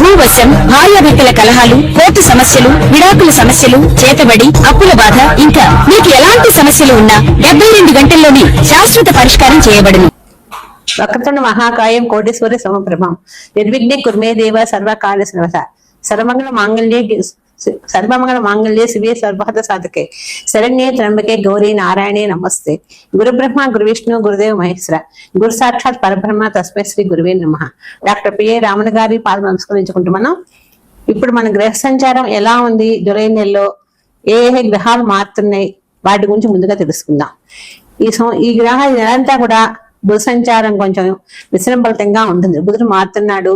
భూవశం భార్యాభర్తల కలహాలు కోర్టు సమస్యలు విడాకుల సమస్యలు చేతబడి అప్పుల బాధ ఇంకా మీకు ఎలాంటి సమస్యలు ఉన్నా డెబ్బై రెండు గంటల్లోనే శాశ్వత పరిష్కారం చేయబడును. వక్రతుండ మహాకాయం కోటేశ్వరి సమప్రభం. నిర్విఘ్నే కుర్మే దేవ సర్వకాల సర్వమంగళ మాంగళ్య సర్వమంగళ మాంగళ్యే శివే సర్వహత సాధకే. శరణ్యే త్రంబకే గౌరీ నారాయణే నమస్తే. గురు బ్రహ్మ గురు విష్ణు గురుదేవ్ మహేశ్వర. గురు సాక్షాత్ పరబ్రహ్మ తస్మై శ్రీ గురువే నమ. డాక్టర్ పిఏ రామణ గారి పాదం నమస్కరించుకుంటూ మనం ఇప్పుడు మన గ్రహ సంచారం ఎలా ఉంది? జులై నెలలో ఏ ఏ గ్రహాలు మారుతున్నాయి? వాటి గురించి ముందుగా తెలుసుకుందాం. ఈ ఈ గ్రహ నెలంతా కూడా బుధ సంచారం కొంచెం విశ్రంభలితంగా ఉంటుంది. బుధుడు మారుతున్నాడు.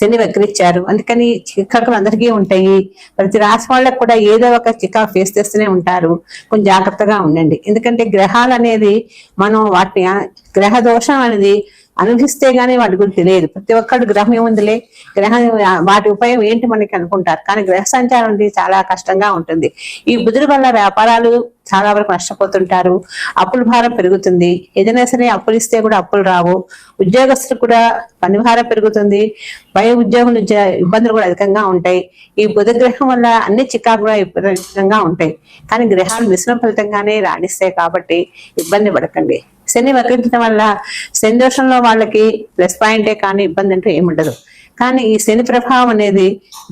శని వక్రించారు అందుకని చికాకులు అందరికీ ఉంటాయి. ప్రతి రాశి వాళ్ళకు కూడా ఏదో ఒక చికాకు ఫేస్ చేస్తూనే ఉంటారు. కొంచెం జాగ్రత్తగా ఉండండి. ఎందుకంటే గ్రహాలు అనేది మనం వాటిని గ్రహ దోషం అనేది అనుభవిస్తే గానీ వాటి గురించి తెలియదు. ప్రతి ఒక్కడు గ్రహం ఏముందిలే? గ్రహం వాటి ఉపయోగం ఏంటి మనకి అనుకుంటారు. కానీ గ్రహ సంచారం అనేది చాలా కష్టంగా ఉంటుంది. ఈ బుధుడి వల్ల వ్యాపారాలు చాలా వరకు నష్టపోతుంటారు. అప్పుల భారం పెరుగుతుంది. ఏదైనా సరే అప్పులు ఇస్తే కూడా అప్పులు రావు. ఉద్యోగస్తులు కూడా పని భారం పెరుగుతుంది. భయ ఉద్యోగులు ఇబ్బందులు కూడా అధికంగా ఉంటాయి. ఈ బుధ గ్రహం వల్ల అన్ని చికాకు కూడా విపరీతంగా ఉంటాయి. కానీ గ్రహాలు మిశ్రమ ఫలితంగానే రాణిస్తాయి కాబట్టి ఇబ్బంది పడకండి. శని వక్రించడం వల్ల శని దోషంలో వాళ్ళకి ప్లస్ పాయింటే కానీ ఇబ్బంది అంటూ ఏముండదు. కానీ ఈ శని ప్రభావం అనేది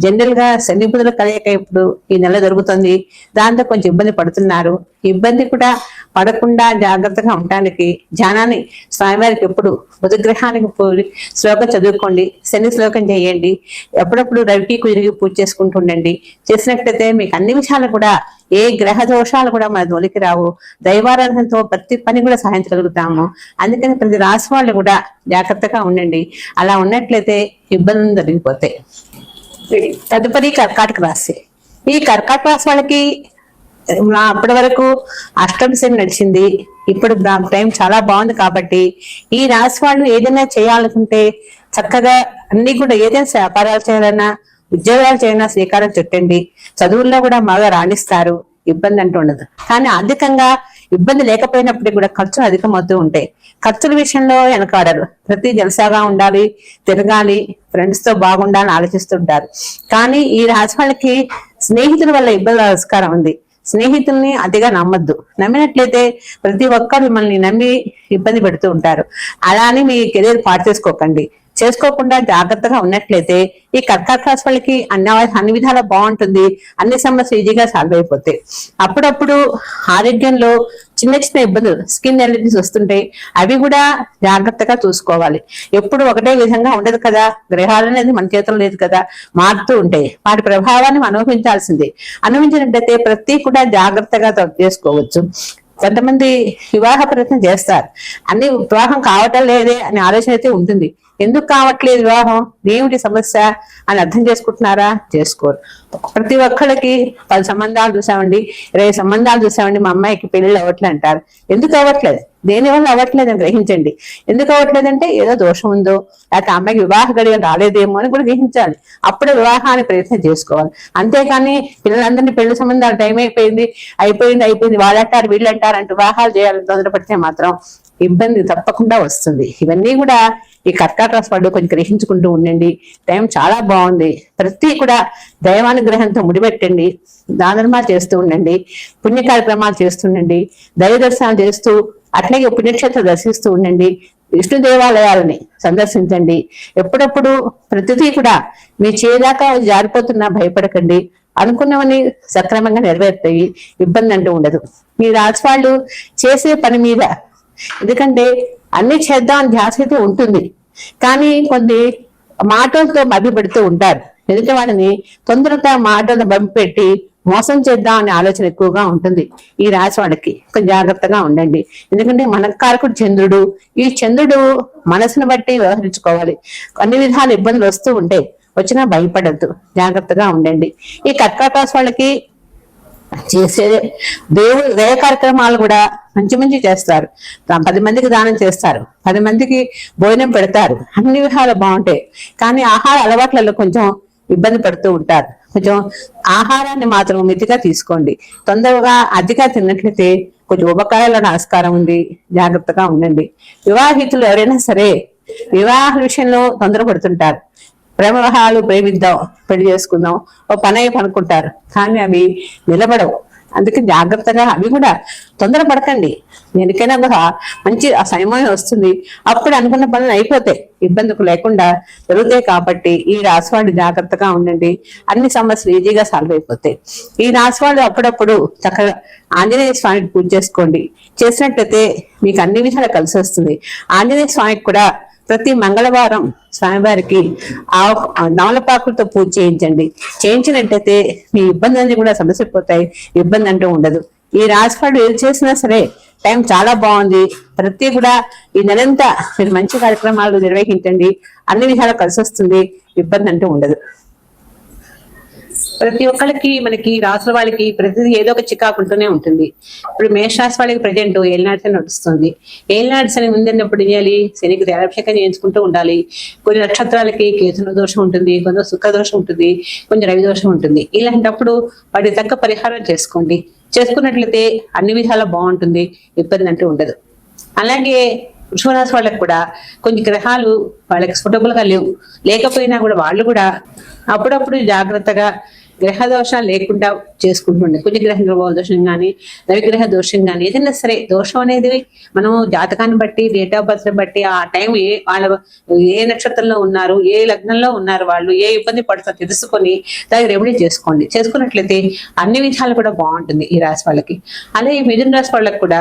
జనరల్గా శని బుధుల కలయిక ఇప్పుడు ఈ నెల జరుగుతుంది. దాంతో కొంచెం ఇబ్బంది పడుతున్నారు. ఇబ్బంది కూడా పడకుండా జాగ్రత్తగా ఉండటానికి ధ్యానాన్ని స్వామివారికి ఎప్పుడు బుధగ్రహానికి పోయి శ్లోకం చదువుకోండి శని శ్లోకం చేయండి ఎప్పుడప్పుడు రవికి కుదిరిగి పూజ చేసుకుంటూ ఉండండి. చేసినట్లయితే మీకు అన్ని విషయాలు కూడా ఏ గ్రహ దోషాలు కూడా మన దొలికి రావు. దైవారాధనతో ప్రతి పని కూడా సాధించగలుగుతాము. అందుకని ప్రతి రాసి వాళ్ళు కూడా జాగ్రత్తగా ఉండండి. అలా ఉన్నట్లయితే ఇబ్బందులు జరిగిపోతాయి తదుపరి కర్కాటక రాశి. ఈ కర్కాటక రాశి వాళ్ళకి అప్పటి వరకు అష్టమ శని నడిచింది. ఇప్పుడు టైం చాలా బాగుంది కాబట్టి ఈ రాశి వాళ్ళు ఏదైనా చేయాలనుకుంటే చక్కగా అన్ని కూడా ఏదైనా వ్యాపారాలు చేయాలన్నా ఉద్యోగాలు చేయాలన్నా శ్రీకారం చుట్టండి. చదువుల్లో కూడా బాగా రాణిస్తారు. ఇబ్బంది అంటూ ఉండదు. కానీ ఆర్థికంగా ఇబ్బంది లేకపోయినప్పటికీ కూడా ఖర్చులు అధికమవుతూ ఉంటాయి. ఖర్చుల విషయంలో వెనకాడరు. ప్రతి జలసాగా ఉండాలి తిరగాలి ఫ్రెండ్స్తో బాగుండాలని ఆలోచిస్తుంటారు. కానీ ఈ రాశి వాళ్ళకి స్నేహితుల వల్ల ఇబ్బంది ఆస్కారం ఉంది. స్నేహితుల్ని అతిగా నమ్మద్దు. నమ్మినట్లయితే ప్రతి ఒక్కరు మిమ్మల్ని నమ్మి ఇబ్బంది పెడుతూ ఉంటారు. అలా అని మీ కెరీర్ పాటు చేసుకోకండి. చేసుకోకుండా జాగ్రత్తగా ఉన్నట్లయితే ఈ కర్కాటక రాశి వాళ్ళకి అన్ని అన్ని విధాలా బాగుంటుంది. అన్ని సమస్యలు ఈజీగా సాల్వ్ అయిపోతాయి. అప్పుడప్పుడు ఆరోగ్యంలో చిన్న చిన్న ఇబ్బందులు స్కిన్ ఎలర్జీస్ వస్తుంటాయి. అవి కూడా జాగ్రత్తగా చూసుకోవాలి. ఎప్పుడు ఒకటే విధంగా ఉండదు కదా. గ్రహాలు అనేది మన చేతులు లేదు కదా. మారుతూ ఉంటాయి. వాటి ప్రభావాన్ని అనుభవించాల్సింది అనుభవించాల్సిందే. అనుభవించినట్టయితే ప్రతి కూడా జాగ్రత్తగా తగ్గు చేసుకోవచ్చు. కొంతమంది వివాహ ప్రయత్నం చేస్తారు. అన్ని వివాహం కావటం లేదే అనే ఆలోచన అయితే ఉంటుంది. ఎందుకు కావట్లేదు వివాహం? ఏమిటి సమస్య అని అర్థం చేసుకుంటున్నారా? చేసుకోరు. ప్రతి ఒక్కళ్ళకి పది సంబంధాలు చూసామండి. ఇరవై సంబంధాలు చూసామండి. మా అమ్మాయికి పెళ్ళి అవ్వట్లే అంటారు. ఎందుకు అవ్వట్లేదు? దేని వల్ల అవ్వట్లేదు అని గ్రహించండి. ఎందుకు అవ్వట్లేదంటే ఏదో దోషం ఉందో లేకపోతే అమ్మాయికి వివాహ గడియ రాలేదేమో అని కూడా గ్రహించాలి. అప్పుడే వివాహాన్ని ప్రయత్నం చేసుకోవాలి. అంతేకాని పిల్లలందరినీ పెళ్ళి సంబంధాలు టైం అయిపోయింది అయిపోయింది అయిపోయింది. వాళ్ళంటారు వీళ్ళంటారు అంటే వివాహాలు చేయాలని తొందరపడితే మాత్రం ఇబ్బంది తప్పకుండా వస్తుంది. ఇవన్నీ కూడా ఈ కర్కాటరాశి వాళ్ళు కొంచెం గ్రహించుకుంటూ ఉండండి. టైం చాలా బాగుంది. ప్రతి కూడా దైవానుగ్రహంతో ముడిపెట్టండి. దానర్మాలు చేస్తూ ఉండండి. పుణ్య కార్యక్రమాలు చేస్తుండండి దైవ దర్శనాలు చేస్తూ అట్లాగే పుణ్యక్షేత్ర దర్శిస్తూ ఉండండి. విష్ణు దేవాలయాలని సందర్శించండి. ఎప్పుడప్పుడు ప్రతిదీ కూడా మీ చేదాకా జారిపోతున్నా భయపడకండి. అనుకున్నవని సక్రమంగా నెరవేరుతాయి. ఇబ్బంది అంటూ ఉండదు. మీ రాజవాళ్ళు చేసే పని మీద. ఎందుకంటే అన్ని చేద్దాం ధ్యాస అయితే ఉంటుంది. కానీ కొన్ని మాటలతో మభ్యపెడుతూ ఉంటారు. ఎందుకంటే వాళ్ళని తొందరగా మాటలు మభ్య పెట్టి మోసం చేద్దాం అనే ఆలోచన ఎక్కువగా ఉంటుంది ఈ రాశి వాళ్ళకి. కొంచెం జాగ్రత్తగా ఉండండి. ఎందుకంటే మన కారకుడు చంద్రుడు. ఈ చంద్రుడు మనసును బట్టి వ్యవహరించుకోవాలి. అన్ని విధాల ఇబ్బందులు వస్తూ ఉంటాయి వచ్చినా భయపడద్దు. జాగ్రత్తగా ఉండండి. ఈ కర్కటాస్ రాశి వాళ్ళకి చేసే దేవుడు దయ కార్యక్రమాలు కూడా మంచి మంచి చేస్తారు. పది మందికి దానం చేస్తారు. పది మందికి భోజనం పెడతారు. అన్ని విధాలు బాగుంటాయి. కానీ ఆహార అలవాట్లలో కొంచెం ఇబ్బంది పడుతూ ఉంటారు. కొంచెం ఆహారాన్ని మాత్రం మితిగా తీసుకోండి. తొందరగా అతిగా తిన్నట్లయితే కొంచెం ఉపకారాల ఆస్కారం ఉంది. జాగ్రత్తగా ఉండండి. వివాహితులు ఎవరైనా సరే వివాహ విషయంలో తొందరపడుతుంటారు. ప్రేమ వివాహాలు ప్రేమిద్దాం పెళ్ళి చేసుకుందాం ఓ పని అయి పనుకుంటారు. కానీ అవి నిలబడవు. అందుకే జాగ్రత్తగా అవి కూడా తొందరపడకండి ఎందుకైనా కూడా మంచి ఆ సమయం వస్తుంది. అప్పుడు అనుకున్న పనులు అయిపోతాయి. ఇబ్బందుకు లేకుండా జరుగుతాయి కాబట్టి ఈ రాసివాళ్ళు జాగ్రత్తగా ఉండండి. అన్ని సమస్యలు ఈజీగా సాల్వ్ అయిపోతాయి. ఈ రాసివాళ్ళు అప్పుడప్పుడు చక్కగా ఆంజనేయ స్వామికి పూజ చేసుకోండి. చేసినట్లయితే మీకు అన్ని విధాలు కలిసి వస్తుంది. ఆంజనేయ స్వామికి కూడా ప్రతి మంగళవారం స్వామివారికి ఆ నవలపాకులతో పూజ చేయించండి. చేయించినట్టయితే మీ ఇబ్బంది అన్ని కూడా సమస్యపోతాయి. ఇబ్బంది అంటూ ఉండదు. ఈ రాశివాడు ఏది చేసినా సరే టైం చాలా బాగుంది. ప్రతి కూడా ఈ నెలంతా మీరు మంచి కార్యక్రమాలు నిర్వహించండి. అన్ని విధాలు కలిసి వస్తుంది ఇబ్బంది అంటూ ఉండదు. ప్రతి ఒక్కరికి మనకి రాసుల వాళ్ళకి ప్రతిదీ ఏదో ఒక చికాకు ఉంటూనే ఉంటుంది. ఇప్పుడు మేషరాశి వాళ్ళకి ప్రజెంట్ ఏలినాడ్స్ అని నడుస్తుంది. ఏలినాడ్స్ అని ఉందన్నప్పుడు ఏం చేయాలి శనికి తేడాభిషేకం చేయించుకుంటూ ఉండాలి. కొన్ని నక్షత్రాలకి కేతున దోషం ఉంటుంది కొంచెం సుఖ దోషం ఉంటుంది కొంచెం రవి దోషం ఉంటుంది. ఇలాంటప్పుడు వాటి తగ్గ పరిహారం చేసుకోండి. చేసుకున్నట్లయితే అన్ని విధాలా బాగుంటుంది ఇబ్బంది అంటూ ఉండదు. అలాగే వృషభరాశి వాళ్ళకి కూడా కొన్ని గ్రహాలు వాళ్ళకి suitable గా లేవు. లేకపోయినా కూడా వాళ్ళు కూడా అప్పుడప్పుడు జాగ్రత్తగా గ్రహ దోషాలు లేకుండా చేసుకుంటుండే. కుజగ్రహ దోషం కానీ రవిగ్రహ దోషం కానీ ఏదైనా సరే దోషం అనేది మనము జాతకాన్ని బట్టి డేట్ ఆఫ్ బర్త్ బట్టి ఆ టైం ఏ వాళ్ళ ఏ నక్షత్రంలో ఉన్నారు ఏ లగ్నంలో ఉన్నారు వాళ్ళు ఏ ఇబ్బంది పడుతుందో తెలుసుకొని దానికి రెమెడీ చేసుకోండి. చేసుకున్నట్లయితే అన్ని విధాలు కూడా బాగుంటుంది ఈ రాశి వాళ్ళకి. అలాగే ఈ మిథున రాశి వాళ్ళకి కూడా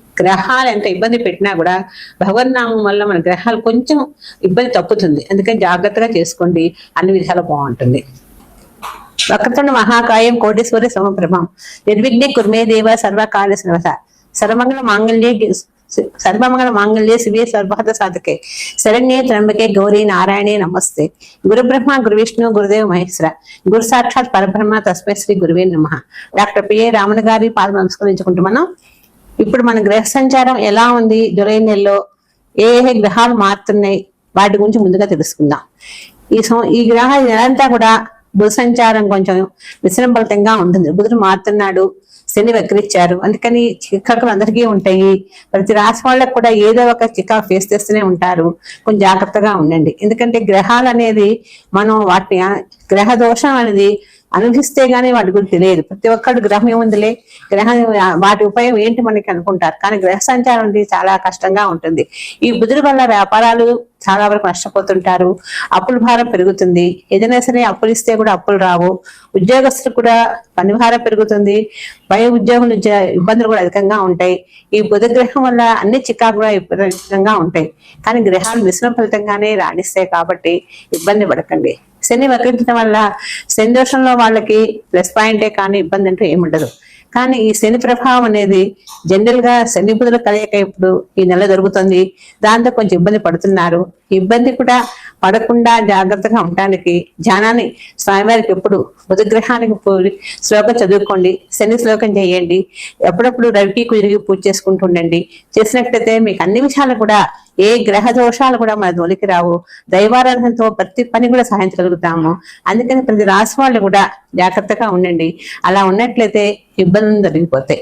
గ్రహాలు ఎంత ఇబ్బంది పెట్టినా కూడా భగవన్నామం వల్ల మన గ్రహాలు కొంచెం ఇబ్బంది తప్పుతుంది. అందుకని జాగ్రత్తగా చేసుకోండి. అన్ని విధాలు బాగుంటుంది. వక్రతుండ మహాకాయం కోటేశ్వరి సమప్రభం నిర్విఘ్నే కుర్మే దేవ సర్వకాల సర్వత సర్వమంగళ మాంగళ్యే సర్వమంగళ మాంగళ్యే శివే సర్వహత సాధకే. శరణ్యే త్రంబకే గౌరీ నారాయణే నమస్తే. గురు బ్రహ్మ గురు విష్ణు గురుదేవ మహేశ్వర. గురు సాక్షాత్ పరబ్రహ్మ తస్మై శ్రీ గురువే నమ. డాక్టర్ పిఏ రాముని గారి పాద నమస్కరించుకుంటూ మనం ఇప్పుడు మన గ్రహ సంచారం ఎలా ఉంది? జులై నెలలో ఏ ఏ గ్రహాలు మారుతున్నాయి? వాటి గురించి ముందుగా తెలుసుకుందాం. ఈ ఈ గ్రహ నెలంతా కూడా బుధ సంచారం కొంచెం విశ్రంభలితంగా ఉంటుంది. బుధుడు మారుతున్నాడు. శని వక్రిచ్చారు అందుకని చికాకులు అందరికీ ఉంటాయి. ప్రతి రాశి వాళ్ళకు కూడా ఏదో ఒక చికాకు ఫేస్ చేస్తూనే ఉంటారు. కొంచెం జాగ్రత్తగా ఉండండి. ఎందుకంటే గ్రహాలు అనేది మనం వాటిని గ్రహ దోషం అనేది అనుభవిస్తే గానీ వాటి గురించి తెలియదు. ప్రతి ఒక్కడు గ్రహం ఏముందిలే గ్రహం వాటి ఉపయోగం ఏంటి మనకి అనుకుంటారు. కానీ గ్రహ సంచారం అనేది చాలా కష్టంగా ఉంటుంది. ఈ బుధుడి వల్ల వ్యాపారాలు చాలా వరకు నష్టపోతుంటారు. అప్పుల భారం పెరుగుతుంది. ఏదైనా సరే అప్పులు ఇస్తే కూడా అప్పులు రావు. ఉద్యోగస్తులు కూడా పని భారం పెరుగుతుంది. భయ ఉద్యోగులు ఇబ్బందులు కూడా అధికంగా ఉంటాయి. ఈ బుధ గ్రహం వల్ల అన్ని చికాకు కూడా విపరీతంగా ఉంటాయి. కానీ గ్రహాలు మిశ్రమ ఫలితంగానే రాణిస్తాయి కాబట్టి ఇబ్బంది పడకండి. శని వక్రించడం వల్ల శని దోషంలో వాళ్ళకి ప్లస్ పాయింటే కానీ ఇబ్బంది అంటూ ఏముండదు కానీ ఈ శని ప్రభావం అనేది జనరల్గా శని బుధుల కలయిక ఇప్పుడు ఈ నెల జరుగుతుంది. దాంతో కొంచెం ఇబ్బంది పడుతున్నారు. ఇబ్బంది కూడా పడకుండా జాగ్రత్తగా ఉండడానికి ధ్యానాన్ని స్వామివారికి ఎప్పుడు బుధగ్రహానికి పోయి శ్లోకం చదువుకోండి శని శ్లోకం చేయండి ఎప్పుడప్పుడు రవికి కుదిరిగి పూజ చేసుకుంటూ ఉండండి. చేసినట్లయితే మీకు అన్ని విషయాలు కూడా ఏ గ్రహ దోషాలు కూడా మన దొలికి రావు. దైవారాధనతో ప్రతి పని కూడా సాధించగలుగుతాము. అందుకని ప్రతి రాశి వాళ్ళు కూడా జాగ్రత్తగా ఉండండి. అలా ఉన్నట్లయితే ఇబ్బందులు జరిగిపోతాయి